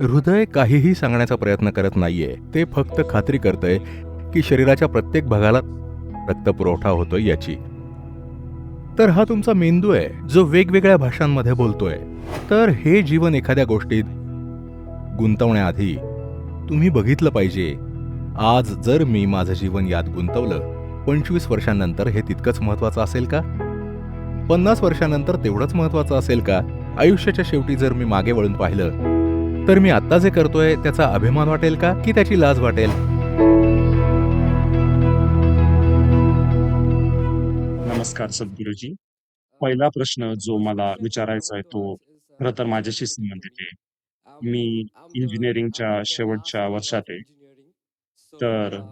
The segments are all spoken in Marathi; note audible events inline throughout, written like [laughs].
हृदय काहीही सांगण्याचा प्रयत्न करत नाहीये. ते फक्त खात्री करतंय की शरीराच्या प्रत्येक भागाला रक्तपुरवठा होतोय याची. तर हा तुमचा मेंदू आहे जो वेगवेगळ्या भाषांमध्ये बोलतोय. तर हे जीवन एखाद्या गोष्टीत गुंतवण्याआधी तुम्ही बघितलं पाहिजे. आज जर मी माझं जीवन यात गुंतवलं पंचवीस वर्षांनंतर हे तितकंच महत्वाचं असेल का? पन्नास वर्षांनंतर तेवढंच महत्वाचं असेल का? आयुष्याच्या शेवटी जर मी मागे वळून पाहिलं तर मी आत्ता जे करतोय त्याचा अभिमान वाटेल का की त्याची लाज वाटेल? नमस्कार सद्गुरुजी. पहिला प्रश्न जो मला विचारायचा आहे तो खरं तर माझ्याशी संबंधित आहे. मी इंजिनिअरिंगच्या शेवटच्या वर्षात आहे. तर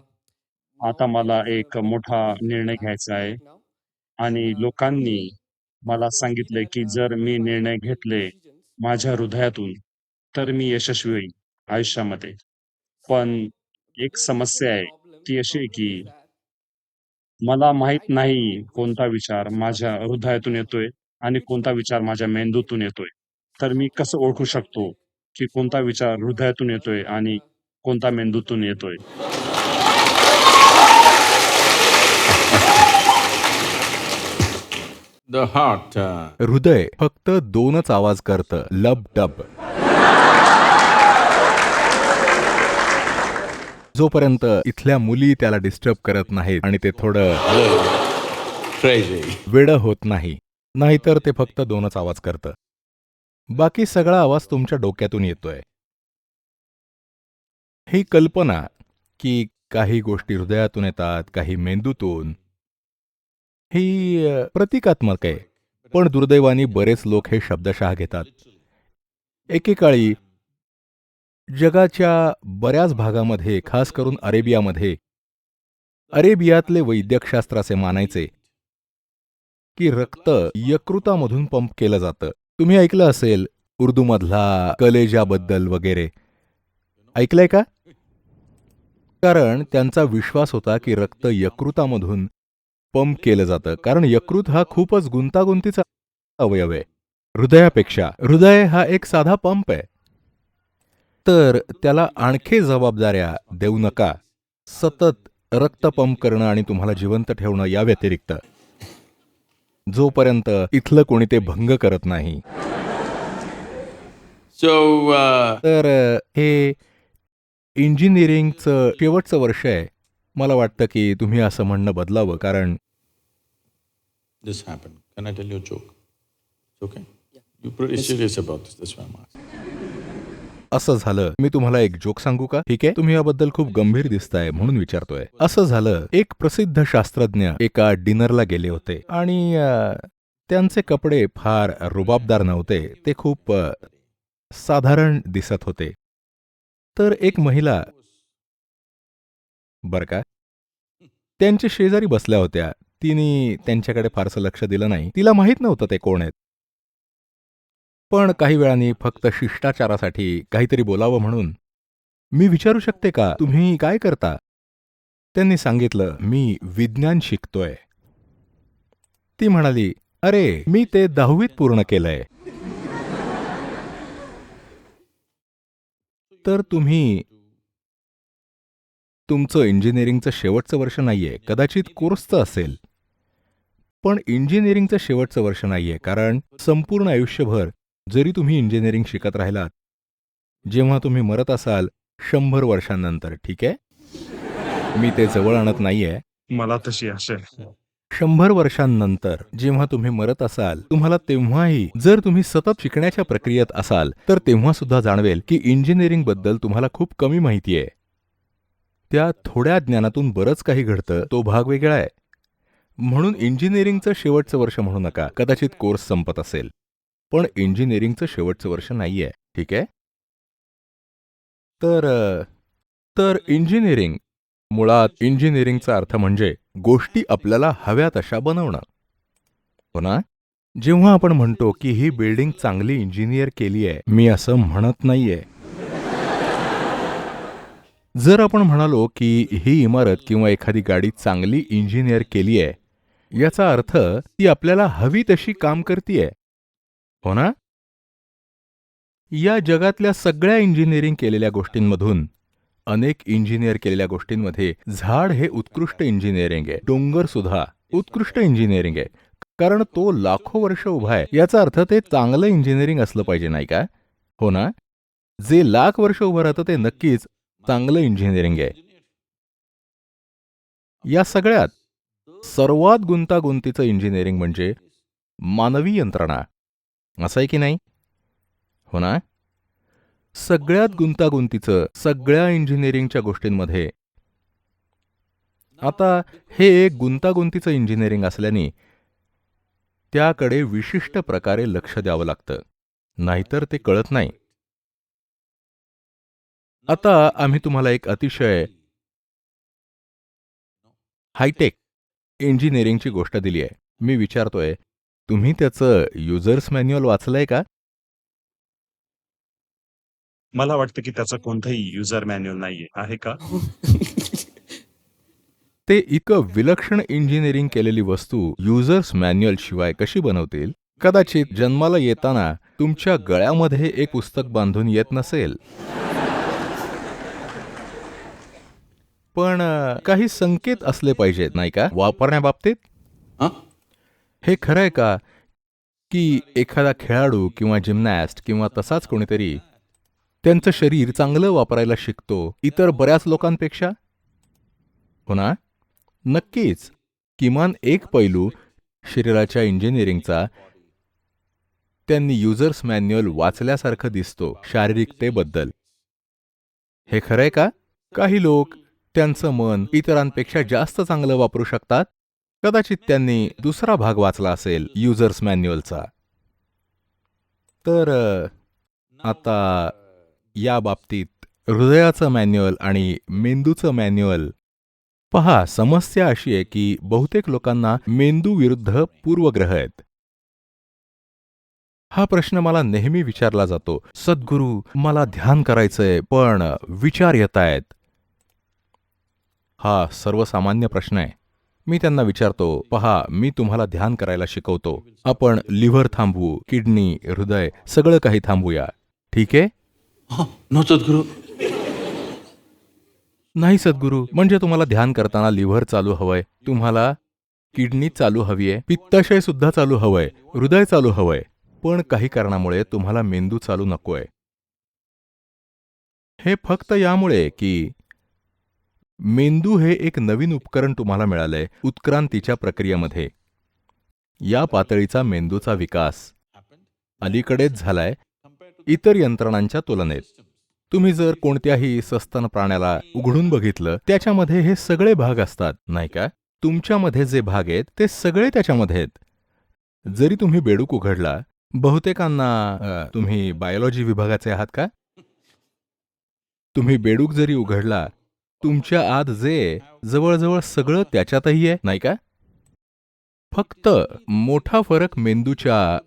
आता मला एक मोठा निर्णय घ्यायचा आहे. आणि लोकांनी मला सांगितले की जर मी निर्णय घेतले माझ्या हृदयातून तर मी यशस्वी होईल आयुष्यामध्ये. पण एक समस्या आहे ती अशी आहे की मला माहीत नाही कोणता विचार माझ्या हृदयातून येतोय आणि कोणता विचार माझ्या मेंदूतून येतोय. तर मी कसं ओळखू शकतो की कोणता विचार हृदयातून येतोय आणि कोणता मेंदूतून येतोय? Heart. uh, हृदय फक्त दोनच आवाज करतं. लब डब जोपर्यंत इथल्या मुली त्याला डिस्टर्ब करत नाहीत आणि ते थोडं वेड होत नाही नाहीतर ते फक्त दोनच आवाज करतं. बाकी सगळा आवाज तुमच्या डोक्यातून येतोय. ही कल्पना की काही गोष्टी हृदयातून येतात काही मेंदूतून ही प्रतिकात्मक आहे. पण दुर्दैवानी बरेच लोक हे शब्दशः घेतात. एकेकाळी जगाच्या बऱ्याच भागामध्ये खास करून अरेबियामध्ये अरेबियातले वैद्यकशास्त्र असे मानायचे की रक्त यकृतामधून पंप केलं जातं. तुम्ही ऐकलं असेल उर्दूमधला कलेजाबद्दल वगैरे. ऐकलंय का? कारण त्यांचा विश्वास होता की रक्त यकृतामधून पंप केलं जातं. कारण यकृत हा खूपच गुंतागुंतीचा अवयव आहे. हृदयापेक्षा. हृदय हा एक साधा पंप आहे. तर त्याला आणखी जबाबदाऱ्या देऊ नका सतत रक्त पंप करणं आणि तुम्हाला जिवंत ठेवणं या व्यतिरिक्त जोपर्यंत इथलं कोणी ते भंग करत नाही So, uh, तर हे इंजिनिअरिंगचं शेवटचं वर्ष आहे मला वाटतं की तुम्ही असं म्हणणं बदलावं कारण this happened. Can I tell you a joke? It's okay? You're pretty serious असं झालं. मी तुम्हाला एक जोक सांगू का? ठीक आहे? तुम्ही याबद्दल खूप गंभीर दिसताय म्हणून विचारतोय. असं झालं. एक प्रसिद्ध शास्त्रज्ञ एका डिनरला गेले होते. आणि त्यांचे कपडे फार रुबाबदार नव्हते. ते खूप साधारण दिसत होते. तर एक महिला बर का? त्यांच्या शेजारी बसल्या होत्या. तिने त्यांच्याकडे फारसं लक्ष दिलं नाही. तिला माहीत नव्हतं ते कोण आहेत. पण काही वेळाने फक्त शिष्टाचारासाठी काहीतरी बोलावं म्हणून मी विचारू शकते का? तुम्ही काय करता? त्यांनी सांगितलं मी विज्ञान शिकतोय. ती म्हणाली अरे मी ते दहावीत पूर्ण केलंय. तर तुम्ही तुमचं इंजिनिअरिंगचं शेवटचं वर्ष नाहीये कदाचित कोर्सचं असेल. पण इंजिनिअरिंगचं शेवटचं वर्ष नाहीये कारण संपूर्ण आयुष्यभर जरी तुम्ही इंजिनिअरिंग शिकत राहिलात जेव्हा तुम्ही मरत असाल शंभर वर्षांनंतर ठीक आहे? मी ते जवळ आणत नाहीये. मला तशी आशा आहे. शंभर वर्षांनंतर जेव्हा तुम्ही मरत असाल तुम्हाला तेव्हाही जर तुम्ही सतत शिकण्याच्या प्रक्रियेत असाल तर तेव्हा सुद्धा जाणवेल की इंजिनिअरिंगबद्दल तुम्हाला खूप कमी माहिती आहे. त्या थोड्या ज्ञानातून बरंच काही घडतं तो भाग वेगळा आहे. म्हणून इंजिनिअरिंगचं शेवटचं वर्ष म्हणू नका. कदाचित कोर्स संपत असेल. पण इंजिनिअरिंगचं शेवटचं वर्ष नाहीये. ठीक आहे? तर तर इंजिनिअरिंग मुळात इंजिनिअरिंगचा अर्थ म्हणजे गोष्टी आपल्याला हव्या तशा बनवणं. हो ना? जेव्हा आपण म्हणतो की ही बिल्डिंग चांगली इंजिनियर केली आहे मी असं म्हणत नाहीये. जर आपण म्हणालो की ही इमारत किंवा एखादी गाडी चांगली इंजिनियर केली आहे याचा अर्थ ती आपल्याला हवी तशी काम करतीये. हो ना? या जगातल्या सगळ्या इंजिनिअरिंग केलेल्या गोष्टींमधून अनेक इंजिनियर केलेल्या गोष्टींमध्ये झाड हे उत्कृष्ट इंजिनिअरिंग आहे. डोंगर सुद्धा उत्कृष्ट इंजिनिअरिंग आहे. कारण तो लाखो वर्ष उभा आहे. याचा अर्थ ते चांगलं इंजिनिअरिंग असलं पाहिजे नाही का? हो ना? जे लाख वर्ष उभं राहतं ते नक्कीच चांगलं इंजिनिअरिंग आहे. या सगळ्यात सर्वात गुंतागुंतीचं इंजिनिअरिंग म्हणजे मानवी यंत्रणा. असं आहे की नाही? हो ना? सगळ्यात गुंतागुंतीचं सगळ्या इंजिनिअरिंगच्या गोष्टींमध्ये. आता हे एक गुंतागुंतीचं इंजिनिअरिंग असल्याने त्याकडे विशिष्ट प्रकारे लक्ष द्यावं लागतं. नाहीतर ते कळत नाही. आता आम्ही तुम्हाला एक अतिशय हायटेक इंजिनिअरिंगची गोष्ट दिली आहे. मी विचारतोय तुम्ही त्याचं युजर्स मॅन्युअल वाचलंय का? मला वाटतं की त्याचं कोणतंही युजर मॅन्युअल नाहीये. आहे का? [laughs] ते इतकं विलक्षण इंजिनिअरिंग केलेली वस्तू युजर्स मॅन्युअल शिवाय कशी बनवतील? कदाचित जन्माला येताना तुमच्या गळ्यामध्ये एक पुस्तक बांधून येत नसेल. पण काही संकेत असले पाहिजेत नाही का? वापरण्याबाबतीत? हे खरं आहे का की एखादा खेळाडू किंवा जिम्नॅस्ट किंवा तसाच कोणीतरी त्यांचं शरीर चांगलं वापरायला शिकतो इतर बऱ्याच लोकांपेक्षा? हो ना? नक्कीच. किमान एक पैलू शरीराच्या इंजिनिअरिंगचा त्यांनी युजर्स मॅन्युअल वाचल्यासारखं दिसतो शारीरिकतेबद्दल. हे खरंय का? काही लोक त्यांचं मन इतरांपेक्षा जास्त चांगलं वापरू शकतात? कदाचित त्यांनी दुसरा भाग वाचला असेल युजर्स मॅन्युअलचा तर आता या बाबतीत हृदयाचं मॅन्युअल आणि मेंदूचं मॅन्युअल पहा समस्या अशी आहे की बहुतेक लोकांना मेंदू विरुद्ध पूर्वग्रह आहेत. हा प्रश्न मला नेहमी विचारला जातो. सद्गुरू मला ध्यान करायचंय पण विचार येत आहेत हा सर्वसामान्य प्रश्न आहे. मी त्यांना विचारतो पहा मी तुम्हाला ध्यान करायला शिकवतो. आपण लिव्हर थांबवू किडनी हृदय सगळं काही थांबूया ठीक आहे. नाही सद्गुरू. म्हणजे तुम्हाला ध्यान करताना लिव्हर चालू हवंय? तुम्हाला किडनी चालू हवीये पित्ताशय सुद्धा चालू हवंय हृदय चालू हवंय. पण काही कारणामुळे तुम्हाला मेंदू चालू नकोय. हे फक्त यामुळे की मेंदू हे एक नवीन उपकरण तुम्हाला मिळालंय उत्क्रांतीच्या प्रक्रियेमध्ये. या पातळीचा मेंदूचा विकास अलीकडेच झालाय इतर यंत्रणांच्या तुलनेत. तुम्ही जर कोणत्याही सस्तन प्राण्याला उघडून बघितलं त्याच्यामध्ये हे सगळे भाग असतात नाही का? तुमच्यामध्ये जे भाग आहेत ते सगळे त्याच्यामध्ये आहेत जरी तुम्ही बेडूक उघडला बहुतेकांना तुम्ही बायोलॉजी विभागाचे आहात का? तुम्ही बेडूक जरी उघडला तुमच्या आत जे जवळजवळ सगळं त्याच्यातही आहे नाही का? फक्त मोठा फरक मेंदूच्या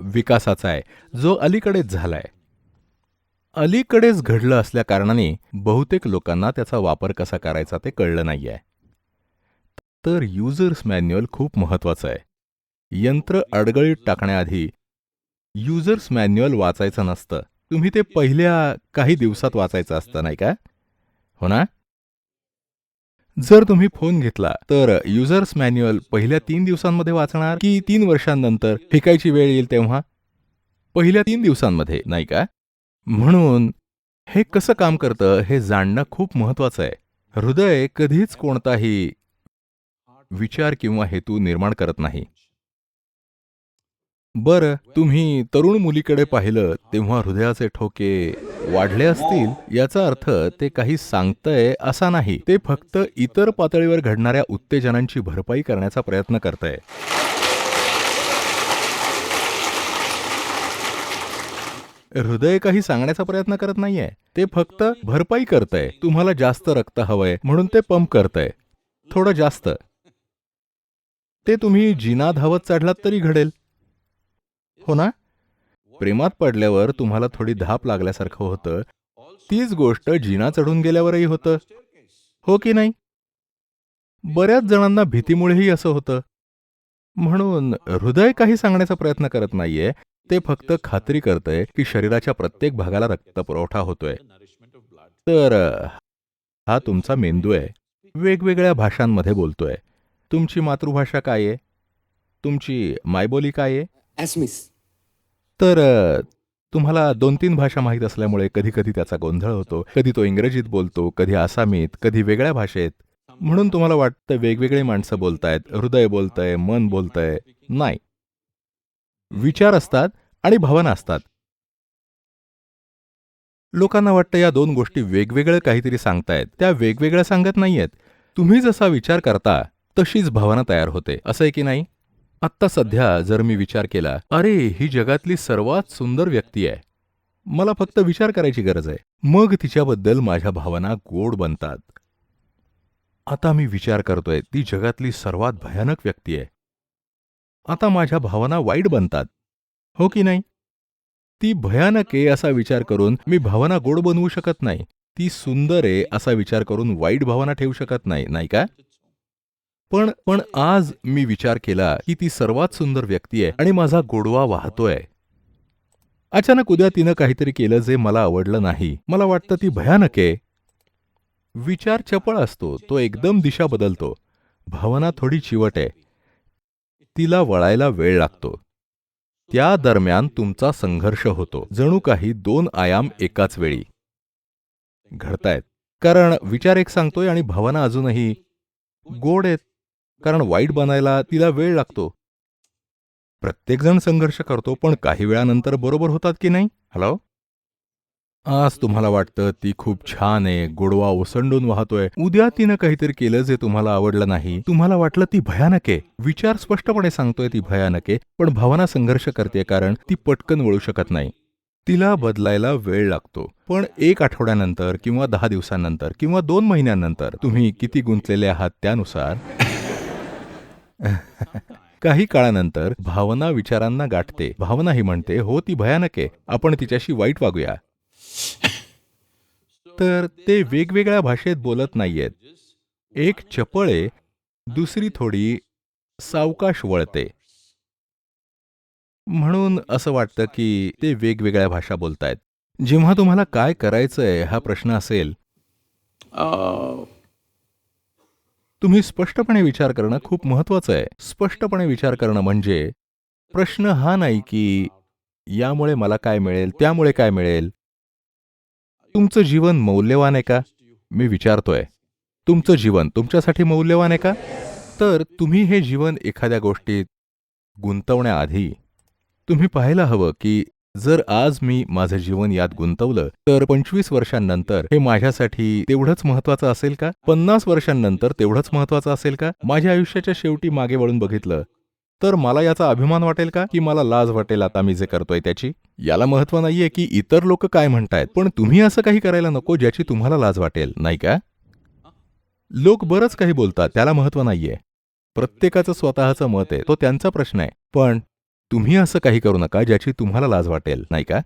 विकासाचा आहे जो अलीकडेच झालाय. अलीकडेच घडलं असल्या कारणाने बहुतेक लोकांना त्याचा वापर कसा करायचा ते कळलं नाहीये. तर युजर्स मॅन्युअल खूप महत्वाचं आहे. यंत्र अडगळीत टाकण्याआधी युजर्स मॅन्युअल वाचायचं नसतं. तुम्ही ते पहिल्या काही दिवसात वाचायचं असतं नाही का? हो ना? जर तुम्ही फोन घेतला तर युजर्स मॅन्युअल पहिल्या तीन दिवसांमध्ये वाचणार की तीन वर्षांनंतर फेकायची वेळ येईल तेव्हा? पहिल्या तीन दिवसांमध्ये नाही का? म्हणून हे कसं काम करतं हे जाणणं खूप महत्वाचं आहे. हृदय कधीच कोणताही विचार किंवा हेतू निर्माण करत नाही. बरं तुम्ही तरुण मुलीकडे पाहिलं तेव्हा हृदयाचे ठोके वाढले असतील याचा अर्थ ते काही सांगतंय असा नाही. ते फक्त इतर पातळीवर घडणाऱ्या उत्तेजनांची भरपाई करण्याचा प्रयत्न करतंय. हृदय काही सांगण्याचा प्रयत्न करत नाहीये. ते फक्त भरपाई करतंय. तुम्हाला जास्त रक्त हवंय म्हणून ते पंप करतंय. थोडं जास्त. ते तुम्ही जिना धावत चढलात तरी घडेल. हो ना प्रेमात पडल्यावर तुम्हाला थोडी धाप लागल्यासारखं होतं. तीच गोष्ट जिना चढून गेल्यावरही होतं. हो की नाही? बऱ्याच जणांना भीतीमुळेही असं होतं. म्हणून हृदय काही सांगण्याचा प्रयत्न करत नाहीये. ते फक्त खात्री करतंय की शरीराच्या प्रत्येक भागाला रक्तपुरवठा होतोय. तर हा तुमचा मेंदू आहे. वेगवेगळ्या भाषांमध्ये बोलतोय. तुमची मातृभाषा काय आहे? तुमची मायबोली काय आहे? तर तुम्हाला दोन तीन भाषा माहीत असल्यामुळे कधी कधी त्याचा गोंधळ होतो कधी तो इंग्रजीत बोलतो कधी आसामीत कधी वेगळ्या भाषेत. म्हणून तुम्हाला वाटतं वेगवेगळे माणसं बोलतायत हृदय बोलतंय मन बोलतंय? नाही. विचार असतात आणि भावना असतात. लोकांना वाटतं या दोन गोष्टी वेगवेगळं काहीतरी सांगतायत. त्या वेगवेगळ्या सांगत नाहीयेत. तुम्ही जसा विचार करता तशीच भावना तयार होते. असं आहे की नाही? आत्ता सध्या जर मी विचार केला अरे ही जगातली सर्वात सुंदर व्यक्ती आहे. मला फक्त विचार करायची गरज आहे. मग तिच्याबद्दल माझ्या भावना गोड बनतात. आता मी विचार करतोय ती जगातली सर्वात भयानक व्यक्ती आहे. आता माझ्या भावना वाईट बनतात. हो की नाही? ती भयानक आहे असा विचार करून मी भावना गोड बनवू शकत नाही. ती सुंदर आहे असा विचार करून वाईट भावना ठेवू शकत नाही नाही का? पण पण आज मी विचार केला की ती सर्वात सुंदर व्यक्ती आहे आणि माझा गोडवा वाहतोय. अचानक उद्या तिनं काहीतरी केलं जे मला आवडलं नाही. मला वाटतं ती भयानक आहे. विचार चपळ असतो. तो एकदम दिशा बदलतो. भावना थोडी चिवट आहे. तिला वळायला वेळ लागतो. त्या दरम्यान तुमचा संघर्ष होतो. जणू काही दोन आयाम एकाच वेळी. घडतायत. कारण विचार एक सांगतोय आणि भावना अजूनही गोड आहेत. कारण वाईट बनायला तिला वेळ लागतो. प्रत्येकजण संघर्ष करतो पण काही वेळानंतर बरोबर होतात की नाही? हॅलो आज तुम्हाला वाटतं ती खूप छान आहे गोडवा ओसंडून वाहतोय. उद्या तिनं काहीतरी केलं जे तुम्हाला आवडलं नाही. तुम्हाला वाटलं ती भयानक आहे. विचार स्पष्टपणे सांगतोय ती भयानक आहे पण भावना संघर्ष करते कारण ती पटकन वळू शकत नाही. तिला बदलायला वेळ लागतो. पण एक आठवड्यानंतर किंवा दहा दिवसांनंतर किंवा दोन महिन्यांनंतर तुम्ही किती गुंतलेले आहात त्यानुसार [laughs] काही काळानंतर भावना विचारांना गाठते. भावना ही म्हणते हो ती भयानक आहे. आपण तिच्याशी वाईट वागूया. [laughs] तर ते वेगवेगळ्या भाषेत बोलत नाहीयेत. एक चपळे दुसरी थोडी सावकाश वळते. म्हणून असं वाटतं की ते वेगवेगळ्या भाषा बोलतायत. जेव्हा तुम्हाला काय करायचंय हा प्रश्न असेल तुम्ही स्पष्टपणे विचार करणं खूप महत्वाचं आहे. स्पष्टपणे विचार करणं म्हणजे प्रश्न हा नाही की यामुळे मला काय मिळेल त्यामुळे काय मिळेल. तुमचं जीवन मौल्यवान आहे का? मी विचारतोय. तुमचं जीवन तुमच्यासाठी मौल्यवान आहे का? तर तुम्ही हे जीवन एखाद्या गोष्टीत गुंतवण्याआधी तुम्ही पाहायला हवं की जर आज मी माझं जीवन यात गुंतवलं तर पंचवीस वर्षांनंतर हे माझ्यासाठी तेवढंच महत्वाचं असेल का? पन्नास वर्षांनंतर तेवढंच महत्वाचं असेल का? माझ्या आयुष्याच्या शेवटी मागे वळून बघितलं तर मला याचा अभिमान वाटेल का? की मला लाज वाटेल आता मी जे करतोय त्याची? याला महत्त्व नाहीये की इतर लोक काय म्हणतायत पण तुम्ही असं काही करायला नको ज्याची तुम्हाला लाज वाटेल नाही का? लोक बरंच काही बोलतात त्याला महत्त्व नाहीये. प्रत्येकाचं स्वतःचं मत आहे तो त्यांचा प्रश्न आहे. पण तुम्ही असं काही करू नका ज्याची तुम्हाला लाज वाटेल नाही का?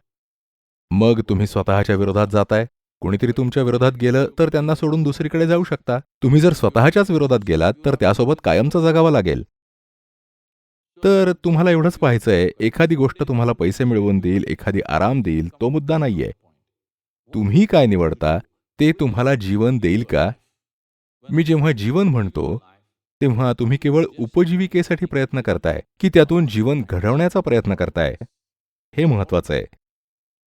मग तुम्ही स्वतःच्या विरोधात जाताय. कोणीतरी तुमच्या विरोधात गेलं तर त्यांना सोडून दुसरीकडे जाऊ शकता. तुम्ही जर स्वतःच्याच विरोधात गेलात तर त्यासोबत कायमचं जगावं लागेल. तर तुम्हाला एवढंच पाहायचंय एखादी गोष्ट तुम्हाला पैसे मिळवून देईल एखादी आराम देईल तो मुद्दा नाहीये. तुम्ही काय निवडता ते तुम्हाला जीवन देईल का? मी जेव्हा जीवन म्हणतो तेव्हा तुम्ही केवळ उपजीविकेसाठी प्रयत्न करताय की त्यातून जीवन घडवण्याचा प्रयत्न करताय. हे महत्वाचं आहे.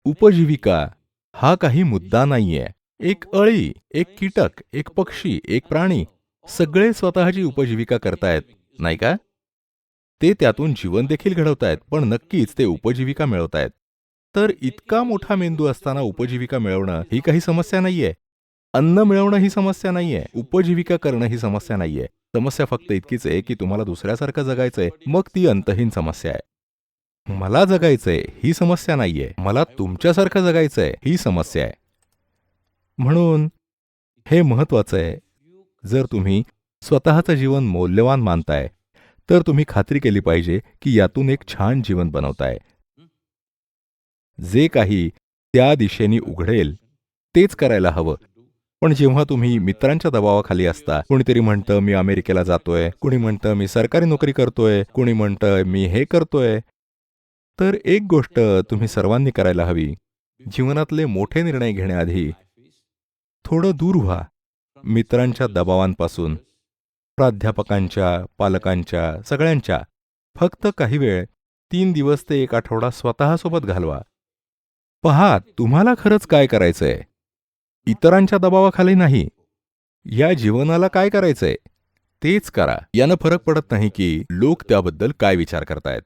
उपजीविका हा काही मुद्दा नाहीये. एक अळी एक कीटक एक पक्षी एक प्राणी सगळे स्वतःची उपजीविका करतायत नाही का? ते त्यातून जीवन देखील घडवतायत पण नक्कीच ते उपजीविका मिळवतायत. तर इतका मोठा मेंदू असताना उपजीविका मिळवणं ही काही समस्या नाहीये. अन्न मिळवणं ही समस्या नाहीये. उपजीविका करणं ही समस्या नाहीये. समस्या फक्त इतकीच आहे की तुम्हाला दुसऱ्यासारखं जगायचंय मग ती अंतहीन समस्या आहे. मला जगायचंय ही समस्या नाहीये. मला तुमच्यासारखं जगायचंय ही समस्या आहे. म्हणून हे महत्वाचं आहे. जर तुम्ही स्वतःचं जीवन मौल्यवान मानताय तर तुम्ही खात्री केली पाहिजे की यातून एक छान जीवन बनवताय. जे काही त्या दिशेने उघडेल तेच करायला हवं. पण जेव्हा तुम्ही मित्रांच्या दबावाखाली असता कोणीतरी म्हणतं मी अमेरिकेला जातोय. कुणी म्हणतं मी सरकारी नोकरी करतोय. कुणी म्हणतं मी हे करतोय. तर एक गोष्ट तुम्ही सर्वांनी करायला हवी. जीवनातले मोठे निर्णय घेण्याआधी थोडं दूर व्हा. मित्रांच्या दबावांपासून प्राध्यापकांच्या पालकांच्या सगळ्यांच्या फक्त काही वेळ तीन दिवस ते एक आठवडा स्वतःसोबत घालवा. पहा तुम्हाला खरंच काय करायचंय? इतरांच्या दबावाखाली नाही. या जीवनाला काय करायचंय? तेच करा. यानं फरक पडत नाही की लोक त्याबद्दल काय विचार करतायत.